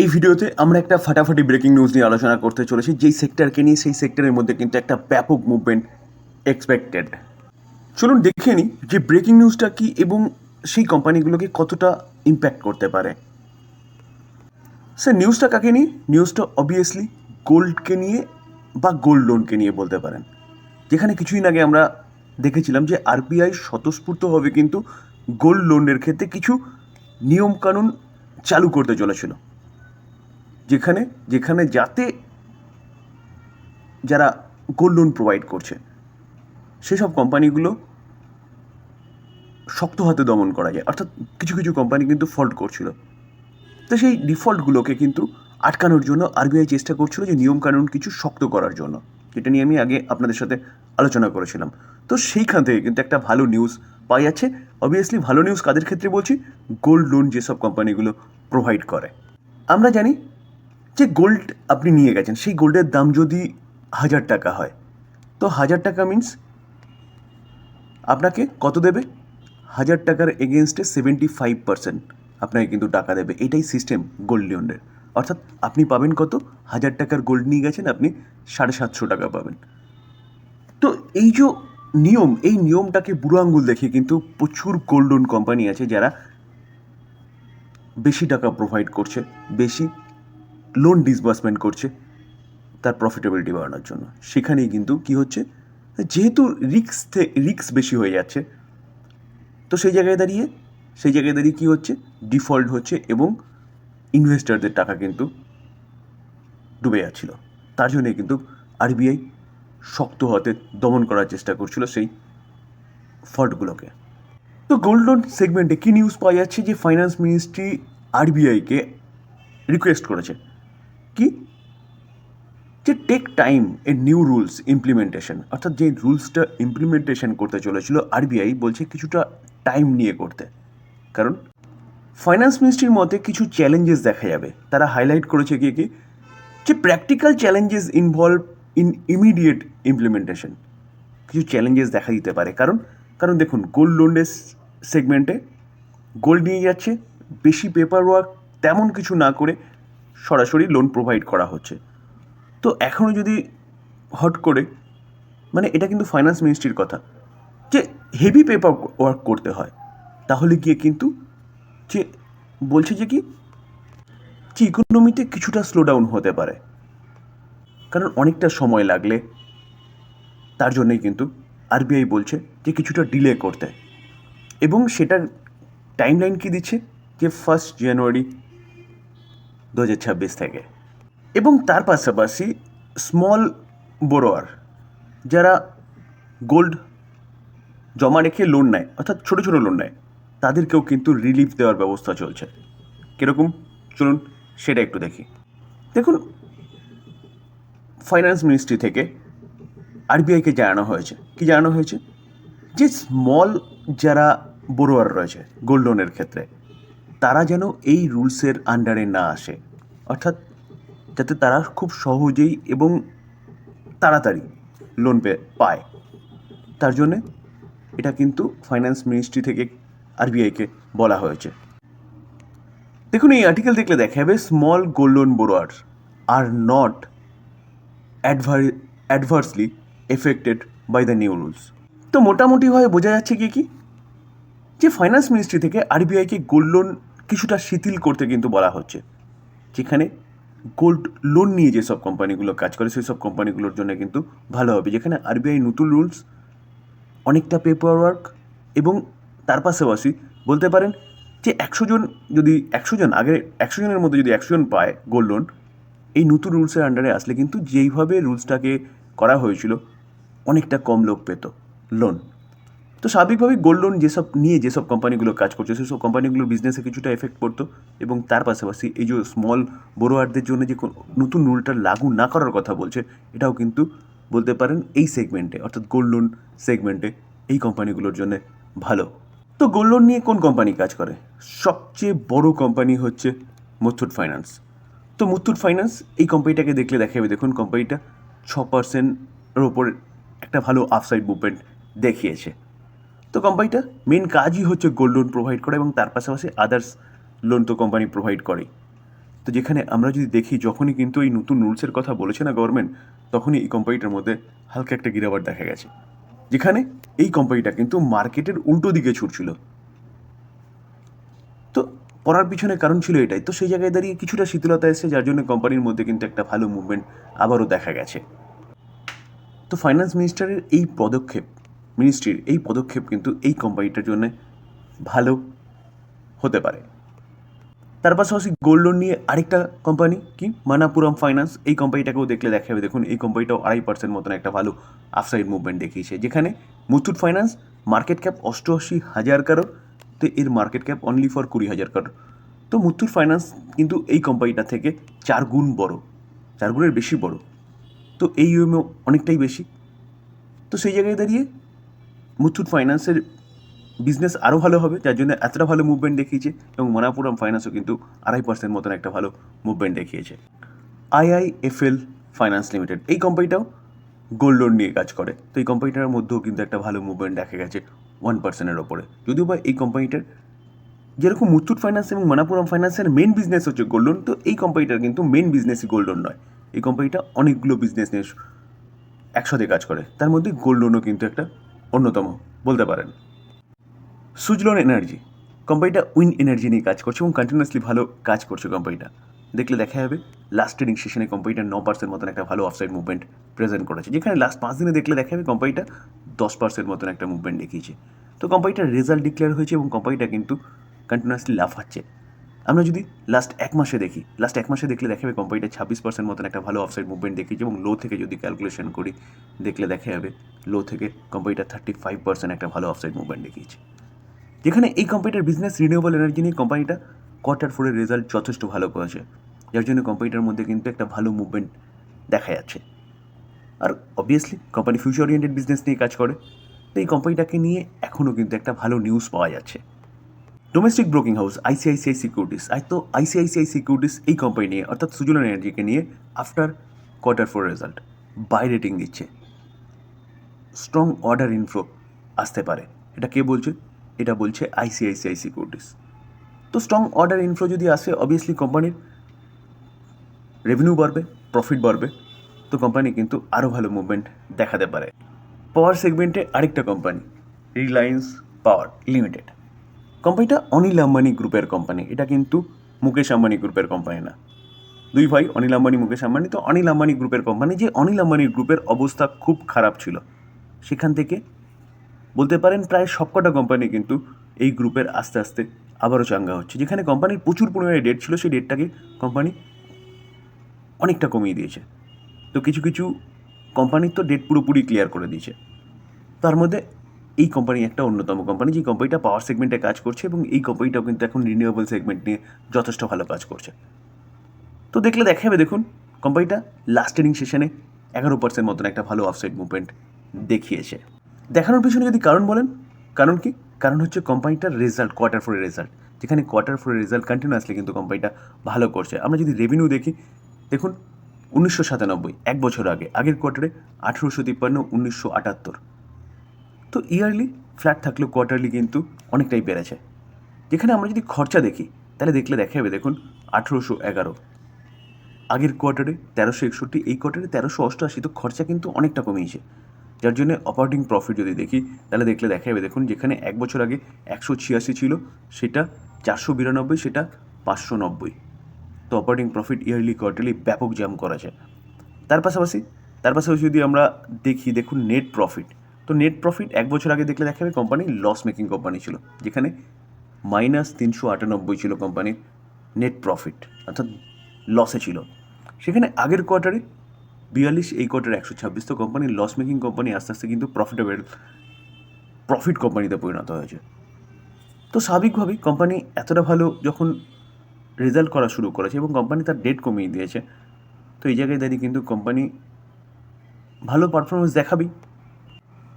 এই ভিডিওতে আমরা একটা ফাটাফাটি ব্রেকিং নিউজ নিয়ে আলোচনা করতে চলেছি, যেই সেক্টরকে নিয়ে, সেই সেক্টরের মধ্যে কিন্তু একটা ব্যাপক মুভমেন্ট এক্সপেক্টেড চলুন দেখে নিই যে ব্রেকিং নিউজটা কি এবং সেই কোম্পানিগুলোকে কতটা ইম্প্যাক্ট করতে পারে। স্যার নিউজটা কাকে নিয়ে? নিউজটা অবভিয়াসলি গোল্ডকে নিয়ে বা গোল্ড লোনকে নিয়ে বলতে পারেন। যেখানে কিছুদিন আগে আমরা দেখেছিলাম যে আরবিআই স্বতঃস্ফূর্তভাবে কিন্তু গোল্ড লোনের ক্ষেত্রে কিছু নিয়মকানুন চালু করতে চলেছিল। যেখানে যেখানে যাতে যারা গোল্ড লোন প্রোভাইড করছে, সেসব কোম্পানিগুলো শক্ত হাতে দমন করা যায়। অর্থাৎ কিছু কিছু কোম্পানি কিন্তু ফল্ট করছিল। তো সেই ডিফল্টগুলোকে কিন্তু আটকানোর জন্য আরবিআই চেষ্টা করছিল যে নিয়মকানুন কিছু শক্ত করার জন্য। যেটা নিয়ে আমি আগে আপনাদের সাথে আলোচনা করেছিলাম। তো সেইখান থেকে কিন্তু একটা ভালো নিউজ পাওয়া যাচ্ছে। অবভিয়াসলি ভালো নিউজ কাদের ক্ষেত্রে বলছি? গোল্ড লোন যেসব কোম্পানিগুলো প্রোভাইড করে। আমরা জানি যে গোল্ড আপনি নিয়ে গেছেন, সেই গোল্ডের দাম যদি হাজার টাকা হয়, তো হাজার টাকা মিন্স আপনাকে কত দেবে? হাজার টাকার এগেনস্টে সেভেন্টি ফাইভ পার্সেন্ট আপনাকে কিন্তু টাকা দেবে। এটাই সিস্টেম গোল্ড লোনের অর্থাৎ আপনি পাবেন কত? হাজার টাকার গোল্ড নিয়ে গেছেন, আপনি সাড়ে সাতশো টাকা পাবেন। তো এই যে নিয়ম, এই নিয়মটাকে বুড়ো আঙ্গুল দেখে কিন্তু প্রচুর গোল্ড লোন কোম্পানি আছে যারা বেশি টাকা প্রোভাইড করছে, বেশি লোন ডিসবার্সমেন্ট করছে তার প্রফিটেবিলিটি বাড়ানোর জন্য। সেখানেই কিন্তু কি হচ্ছে? যেহেতু রিক্স রিক্স বেশি হয়ে যাচ্ছে, তো সেই জায়গায় দাঁড়িয়ে, সেই জায়গায় দাঁড়িয়ে কী হচ্ছে? ডিফল্ট হচ্ছে এবং ইনভেস্টারদের টাকা কিন্তু ডুবে যাচ্ছিল। তার জন্যে কিন্তু আরবিআই শক্ত হাতে দমন করার চেষ্টা করছিল সেই ফল্টগুলোকে তো গোল্ড লোন সেগমেন্টে কী নিউজ পাওয়া যাচ্ছে? যে ফাইন্যান্স মিনিস্ট্রি আরবিআইকে রিকোয়েস্ট করেছে। কি? যে take time a new rules implementation অর্থাৎ যে রুলসটা ইমপ্লিমেন্টেশন করতে চলেছিল আরবিআই বলছে কিছুটা টাইম নিয়ে করতে। কারণ ফাইন্যান্স মিনিস্ট্রির মতে কিছু চ্যালেঞ্জেস দেখা যাবে। তারা হাইলাইট করেছে কি কি? যে practical challenges involve in immediate implementation কিছু চ্যালেঞ্জেস দেখা দিতে পারে। কারণ কারণ দেখুন গোল্ড লোনের সেগমেন্টে গোল্ড নিয়ে যাচ্ছে, বেশি পেপার ওয়ার্ক তেমন কিছু না করে সরাসরি লোন প্রোভাইড করা হচ্ছে। তো এখনও যদি হট করে মানে এটা কিন্তু ফাইন্যান্স মিনিস্ট্রির কথা, যে হেভি পেপার ওয়ার্ক করতে হয়, তাহলে গিয়ে কিন্তু যে বলছে যে কি, যে ইকোনমিতে কিছুটা স্লো ডাউন হতে পারে। কারণ অনেকটা সময় লাগলে, তার জন্যই কিন্তু আরবিআই বলছে যে কিছুটা ডিলে করতে। এবং সেটার টাইমলাইন কি দিচ্ছে? যে ফার্স্ট জানুয়ারি দু হাজার ছাব্বিশ থেকে। এবং তার পাশাপাশি স্মল বোরোয়ার যারা গোল্ড জমা রেখে লোন নেয়, অর্থাৎ ছোটো ছোটো লোন নেয়, তাদেরকেও কিন্তু রিলিফ দেওয়ার ব্যবস্থা চলছে। কীরকম? চলুন সেটা একটু দেখি। দেখুন ফাইন্যান্স মিনিস্ট্রি থেকে আরবিআইকে জানানো হয়েছে। কি জানানো হয়েছে? যে স্মল যারা বড়োয়ার রয়েছে গোল্ড লোনের ক্ষেত্রে তারা যেন এই রুলসের আন্ডারে না আসে। অর্থাৎ যাতে তারা খুব সহজেই এবং তাড়াতাড়ি লোন পে পায়। তার জন্যে এটা কিন্তু ফাইন্যান্স মিনিস্ট্রি থেকে আরবিআইকে বলা হয়েছে। দেখুন, এই আর্টিকেল দেখলে দেখা যাবে small gold loan borrower are not adver adversely affected by the new rules তো মোটামুটিভাবে বোঝা যাচ্ছে কি কি? যে ফাইন্যান্স মিনিস্ট্রি থেকে আরবিআইকে গোল্ড লোন কিছুটা শিথিল করতে কিন্তু বলা হচ্ছে। যেখানে গোল্ড লোন নিয়ে যেসব কোম্পানিগুলো কাজ করে, সেই সব কোম্পানিগুলোর জন্য কিন্তু ভালো হবে। যেখানে আরবিআই নতুন রুলস অনেকটা পেপার ওয়ার্ক এবং তার পাশাপাশি বলতে পারেন যে একশো জন যদি একশো জন আগে, একশো জনের মধ্যে যদি একশো জন পায় গোল্ড লোন এই নতুন রুলসের আন্ডারে আসলে কিন্তু যেইভাবে রুলসটাকে করা হয়েছিল, অনেকটা কম লোক পেত লোন তো স্বাভাবিকভাবেই গোল্ড লোন যেসব নিয়ে যেসব কোম্পানিগুলো কাজ করছে, সেসব কোম্পানিগুলোর বিজনেসে কিছুটা এফেক্ট পড়তো এবং তার পাশাপাশি এই যে স্মল বড়োয়ারদের জন্য যে নতুন রুলটা লাগু না করার কথা বলছে, এটাও কিন্তু বলতে পারেন এই সেগমেন্টে অর্থাৎ গোল্ড লোন সেগমেন্টে এই কোম্পানিগুলোর জন্য ভালো। তো গোল্ড লোন নিয়ে কোন কোম্পানি কাজ করে? সবচেয়ে বড় কোম্পানি হচ্ছে মুথুট ফাইন্যান্স তো মুথুট ফাইন্যান্স এই কোম্পানিটাকে দেখলে দেখা যাবে, দেখুন কোম্পানিটা ছ পার্সেন্টের ওপর একটা ভালো আফসাইড মুভমেন্ট দেখিয়েছে। তো কোম্পানিটা মেন কাজই হচ্ছে গোল্ড লোন প্রোভাইড করা এবং তার পাশাপাশি আদার্স লোন তো কোম্পানি প্রোভাইড করেই। তো যেখানে আমরা যদি দেখি, যখনই কিন্তু এই নতুন রুলসের কথা বলেছে না গভর্নমেন্ট তখনই এই কোম্পানিটার মধ্যে হালকা একটা গিরাবার দেখা গেছে। যেখানে এই কোম্পানিটা কিন্তু মার্কেটের উল্টো দিকে ছুটছিল। তো পড়ার পিছনে কারণ ছিল এটাই। তো সেই জায়গায় দাঁড়িয়ে কিছুটা শীতলতা এসেছে, যার জন্য কোম্পানির মধ্যে কিন্তু একটা ভালো মুভমেন্ট আবারও দেখা গেছে। তো ফাইন্যান্স মিনিস্টারের এই পদক্ষেপ মিনিস্ট্রির এই পদক্ষেপ কিন্তু এই কোম্পানিটার জন্য ভালো হতে পারে। তার পাশাপাশি গোল্ড লোন নিয়ে আরেকটা কোম্পানি কি? মানাপুরম ফাইন্যান্স এই কোম্পানিটাকেও দেখলে দেখা যাবে। দেখুন, এই কোম্পানিটাও আড়াই পার্সেন্ট মতন একটা ভালো আফসাইড মুভমেন্ট দেখিয়েছে। যেখানে মুথুট ফাইন্যান্স মার্কেট ক্যাপ অষ্টআশি হাজার কারোর তো এর মার্কেট ক্যাপ অনলি ফর কুড়ি হাজার কারোর তো মুথুট ফাইন্যান্স কিন্তু এই কোম্পানিটা থেকে চার গুণ বড়। চার গুণের বেশি বড়। তো এই ইউএমও অনেকটাই বেশি। তো সেই জায়গায় দাঁড়িয়ে মুথুট ফাইন্যান্সের বিজনেস আরও ভালো হবে, যার জন্য এতটা ভালো মুভমেন্ট দেখিয়েছে এবং মনাপুরম ফাইন্যান্সও কিন্তু আড়াই পার্সেন্ট মতন একটা ভালো মুভমেন্ট দেখিয়েছে। আইআইএফএল ফাইন্যান্স লিমিটেড এই কোম্পানিটাও গোল্ড লোন নিয়ে কাজ করে। তো এই কোম্পানিটার মধ্যেও কিন্তু একটা ভালো মুভমেন্ট দেখা গেছে ওয়ান পার্সেন্টের ওপরে। যদিও বা এই কোম্পানিটার যেরকম মুথুট ফাইন্যান্স এবং মনাপুরম ফাইন্যান্সের মেন বিজনেস হচ্ছে গোল্ড লোন তো এই কোম্পানিটার কিন্তু মেন বিজনেসই গোল্ড লোন নয়। এই কোম্পানিটা অনেকগুলো বিজনেস নিয়ে একসাথে কাজ করে। তার মধ্যে গোল্ড লোনও কিন্তু একটা অন্যতম, বলতে পারেন। সুজলন এনার্জি কোম্পানিটা উইন এনার্জি নিয়ে কাজ করছে এবং কন্টিনিউয়াসলি ভালো কাজ করছে কোম্পানিটা দেখলে দেখা যাবে লাস্ট ট্রেডিং সেশনে কোম্পানিটা ন পার্সেন্ট মতন একটা ভালো অফসাইড মুভমেন্ট প্রেজেন্ট করেছে। যেখানে লাস্ট পাঁচ দিনে দেখলে দেখা যাবে কোম্পানিটা দশ পার্সেন্ট মতন একটা মুভমেন্ট দেখিয়েছে। তো কোম্পানিটার রেজাল্ট ডিক্লেয়ার হয়েছে এবং কোম্পানিটা কিন্তু কন্টিনিউয়াসলি লাফাচ্ছে। আমরা যদি লাস্ট এক মাসে দেখি লাস্ট এক মাসে দেখলে দেখা যাবে কোম্পানিটা ছাব্বিশ পার্সেন্ট মতন একটা ভালো অফসাইড মুভমেন্ট দেখিয়েছে এবং লো থেকে যদি ক্যালকুলেশন করি, দেখলে দেখা যাবে লো থেকে কোম্পানিটা থার্টি ফাইভ পার্সেন্ট একটা ভালো অফসাইড মুভমেন্ট দেখিয়েছে। যেখানে এই কোম্পানিটার বিজনেস রিনিউয়েবল এনার্জি নিয়ে কোম্পানিটা কোয়ার্টার ফোরের রেজাল্ট যথেষ্ট ভালো করেছে। যার জন্য কোম্পানিটার মধ্যে কিন্তু একটা ভালো মুভমেন্ট দেখা যাচ্ছে। আর obviously company future oriented business নিয়ে কাজ করে। তো এই কোম্পানিটাকে নিয়ে এখনও কিন্তু একটা ভালো নিউজ পাওয়া যাচ্ছে। Domestic broking house ICICI securities I তো আইসিআইসিআই সিকিউরিটিস এই কোম্পানি নিয়ে, অর্থাৎ সুজলন এনার্জিকে নিয়ে after quarter four result buy rating দিচ্ছে। স্ট্রং অর্ডার ইনফ্লো আসতে পারে। এটা কে বলছে? এটা বলছে আইসিআইসিআই সিকিউরিটিস তো স্ট্রং অর্ডার ইনফ্লো যদি আসে অবভিয়াসলি কোম্পানির রেভিনিউ বাড়বে প্রফিট বাড়বে। তো কোম্পানি কিন্তু আরও ভালো মুভমেন্ট দেখাতে পারে। পাওয়ার সেগমেন্টে আরেকটা কোম্পানি রিলায়েন্স পাওয়ার লিমিটেড কোম্পানিটা অনিল আম্বানি গ্রুপের কোম্পানি। এটা কিন্তু মুকেশ আম্বানি গ্রুপের কোম্পানি না। দুই ভাই, অনিল আম্বানি, মুকেশ আম্বানি। তো অনিল আম্বানি গ্রুপের কোম্পানি। যে অনিল আম্বানি গ্রুপের অবস্থা খুব খারাপ ছিল, সেখান থেকে বলতে পারেন প্রায় সবকটা কোম্পানি কিন্তু এই গ্রুপের আস্তে আস্তে আবারও চাঙ্গা হচ্ছে। যেখানে কোম্পানির প্রচুর পরিমাণে ডেট ছিল, সেই ডেটটাকে কোম্পানি অনেকটা কমিয়ে দিয়েছে। তো কিছু কিছু কোম্পানির তো ডেট পুরোপুরি ক্লিয়ার করে দিয়েছে। তার মধ্যে এই কোম্পানি একটা অন্যতম কোম্পানি যে কোম্পানিটা পাওয়ার সেগমেন্টে কাজ করছে এবং এই কোম্পানিটাও কিন্তু এখন রিনিউয়েবল সেগমেন্ট নিয়ে যথেষ্ট ভালো কাজ করছে। তো দেখলে দেখা যাবে দেখুন কোম্পানিটা লাস্ট ট্রেনিং সেশনে এগারো পার্সেন্ট মতন একটা ভালো অফসাইড মুভমেন্ট দেখিয়েছে। দেখানোর পিছনে যদি কারণ বলেন, কারণ কি? কারণ হচ্ছে কোম্পানিটার রেজাল্ট কোয়ার্টার ফোরের রেজাল্ট যেখানে কোয়ার্টার ফোরের রেজাল্ট কন্টিনিউয়াসলি কিন্তু কোম্পানিটা ভালো করছে। আমরা যদি রেভিনিউ দেখি, দেখুন, উনিশশো সাতানব্বই, এক বছর আগে, আগের কোয়ার্টারে আঠেরোশো তিপ্পান্ন, উনিশশো আটাত্তর। তো ইয়ারলি ফ্ল্যাট থাকলেও কোয়ার্টারলি কিন্তু অনেকটাই বেড়েছে। যেখানে আমরা যদি খরচা দেখি, তাহলে দেখলে দেখা যাবে, দেখুন, আঠেরোশো এগারো। আগের কোয়ার্টারে তেরোশো একষট্টি, এই কোয়ার্টারে তেরোশো অষ্টআশি, তো খরচা কিন্তু অনেকটা কমিয়েছে যার জন্য অপারেটিং প্রফিট যদি দেখি, তাহলে দেখলে দেখা যাবে, দেখুন, যেখানে এক বছর আগে একশো ছিয়াশি ছিল, সেটা চারশো বিরানব্বই, সেটা পাঁচশো নব্বই। তো অপারেটিং প্রফিট ইয়ারলি কোয়ার্টারলি ব্যাপক জাম করেছে। তার পাশাপাশি তার পাশাপাশি যদি আমরা দেখি, দেখুন নেট প্রফিট তো নেট প্রফিট এক বছর আগে দেখলে দেখা যাবে কোম্পানি লস মেকিং কোম্পানি ছিল, যেখানে মাইনাস তিনশো আটানব্বই ছিল কোম্পানির নেট প্রফিট অর্থাৎ লসে ছিল। সেখানে আগের কোয়ার্টারে বিয়াল্লিশ, এই কোয়ার্টারে একশো ছাব্বিশ, তো কোম্পানি লস মেকিং কোম্পানি আস্তে আস্তে কিন্তু প্রফিটেবল প্রফিট কোম্পানিতে পরিণত হয়েছে। তো স্বাভাবিকভাবেই কোম্পানি এতটা ভালো যখন রেজাল্ট করা শুরু করেছে এবং কোম্পানি তার ডেট কমিয়ে দিয়েছে, তো এই জায়গায় দাঁড়িয়ে কিন্তু কোম্পানি ভালো পারফরমেন্স দেখাবেই।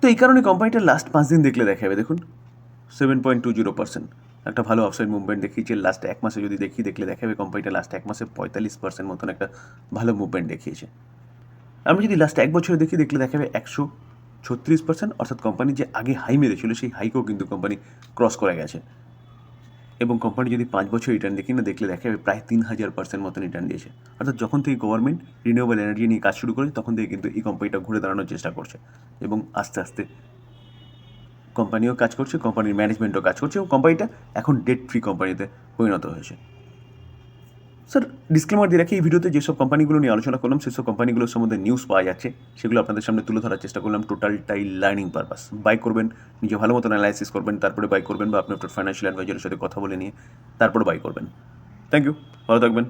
তো এই কারণে কোম্পানিটা লাস্ট পাঁচ দিন দেখলে দেখাবে, দেখুন। Seven point two zero percent একটা ভালো অফসাইড মুভমেন্ট দেখিয়েছে লাস্ট এক মাসে যদি দেখি, দেখলে দেখাবে কোম্পানিটা লাস্ট এক মাসে পঁয়তাল্লিশ পার্সেন্ট মতন একটা ভালো মুভমেন্ট দেখিয়েছে। আমি যদি লাস্ট এক বছরে দেখি, দেখলে দেখাবে একশো ছত্রিশ পার্সেন্ট অর্থাৎ কোম্পানি যে আগে হাই মেরেছিল, সেই হাইকেও কিন্তু কোম্পানি ক্রস করে গেছে। এবং কোম্পানি যদি পাঁচ বছর রিটার্ন দেখি না দেখলে দেখা দেখে প্রায় তিন হাজার পার্সেন্ট মতন রিটার্ন দিয়েছে। অর্থাৎ যখন থেকে গভর্নমেন্ট রিনিউয়েবল এনার্জি নিয়ে কাজ শুরু করে, তখন থেকে কিন্তু এই কোম্পানিটা ঘুরে দাঁড়ানোর চেষ্টা করছে। এবং আস্তে আস্তে কোম্পানিও কাজ করছে কোম্পানির ম্যানেজমেন্টও কাজ করছে এবং কোম্পানিটা এখন ডেট ফ্রি কোম্পানিতে পরিণত হয়েছে। স্যার ডিসক্লেমার দিয়ে রাখি, এই ভিডিওতে যেসব কোম্পানিগুলো নিয়ে আলোচনা করলাম, সেসব কোম্পানিগুলোর সম্বন্ধে নিউজ পাওয়া যাচ্ছে, সেগুলো আপনাদের সামনে তুলে ধরার চেষ্টা করলাম টোটালটাই লার্নিং পারপাস বাই করবেন, নিজে ভালো মতন অ্যানালাইসিস করবেন, তারপরে বাই করবেন বা আপনি আপনার ফাইন্যান্সিয়াল অ্যাডভাইজারের সাথে কথা বলে নিয়ে তারপরে বাই করবেন। থ্যাংক ইউ ভালো থাকবেন।